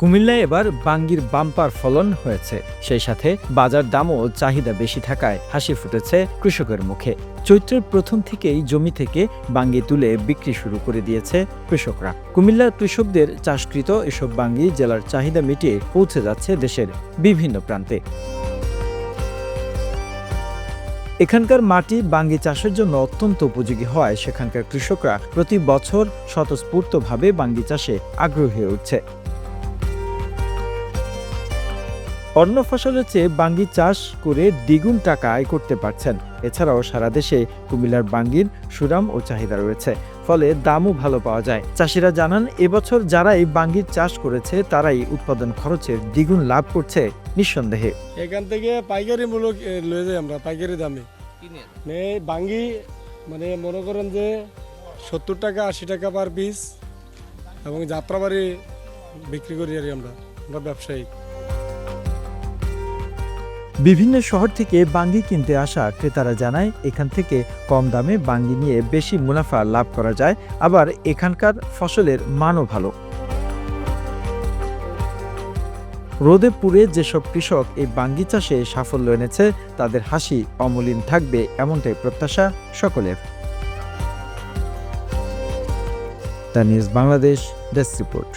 কুমিল্লায় এবার বাঙ্গির বাম্পার ফলন হয়েছে। সেই সাথে বাজার দামও চাহিদা বেশি থাকায় হাসি ফুটেছে কৃষকের মুখে। চৈত্রের প্রথম থেকেই জমি থেকে বাঙ্গি তুলে বিক্রি শুরু করে দিয়েছে কৃষকরা। কুমিল্লার কৃষকদের চাষকৃত এসব বাঙ্গি জেলার চাহিদা মিটিয়ে পৌঁছে যাচ্ছে দেশের বিভিন্ন প্রান্তে। এখানকার মাটি বাঙ্গি চাষের জন্য অত্যন্ত উপযোগী হওয়ায় সেখানকার কৃষকরা প্রতি বছর স্বতঃস্ফূর্তভাবে বাঙ্গি চাষে আগ্রহী হয়ে উঠছে। অন্য ফসলের চেয়ে বাঙ্গি চাষ করে দ্বিগুণ টাকা আয় করতে পারছেন। এছাড়াও সারা দেশে কুমিল্লার বাঙ্গির সুনাম ও চাহিদা রয়েছে, ফলে দামও ভালো পাওয়া যায়। চাষিরা জানান, এবছর যারাই বাঙ্গির চাষ করেছে, তারাই উৎপাদন খরচের দ্বিগুণ লাভ করছে নিঃসন্দেহে। এখান থেকে পাইকারি মূলক লয়ে যাই আমরা, পাইকারি দামে। মানে বাঙ্গি মানে মনে করেন যে সত্তর টাকা, আশি টাকা পার পিস এবং যাত্রাবাড়ি বিক্রি করি আর আমরা আমরা ব্যবসায়ী। বিভিন্ন শহর থেকে বাঙ্গি কিনতে আসা ক্রেতারা জানায়, এখান থেকে কম দামে বাঙ্গি নিয়ে বেশি মুনাফা লাভ করা যায়, আবার এখানকার ফসলের মানও ভালো। রোদে পুড়ে যেসব কৃষক এই বাঙ্গি চাষে সাফল্য এনেছে, তাদের হাসি অমলিন থাকবে এমনটাই প্রত্যাশা সকলের। The news Bangladesh desk report.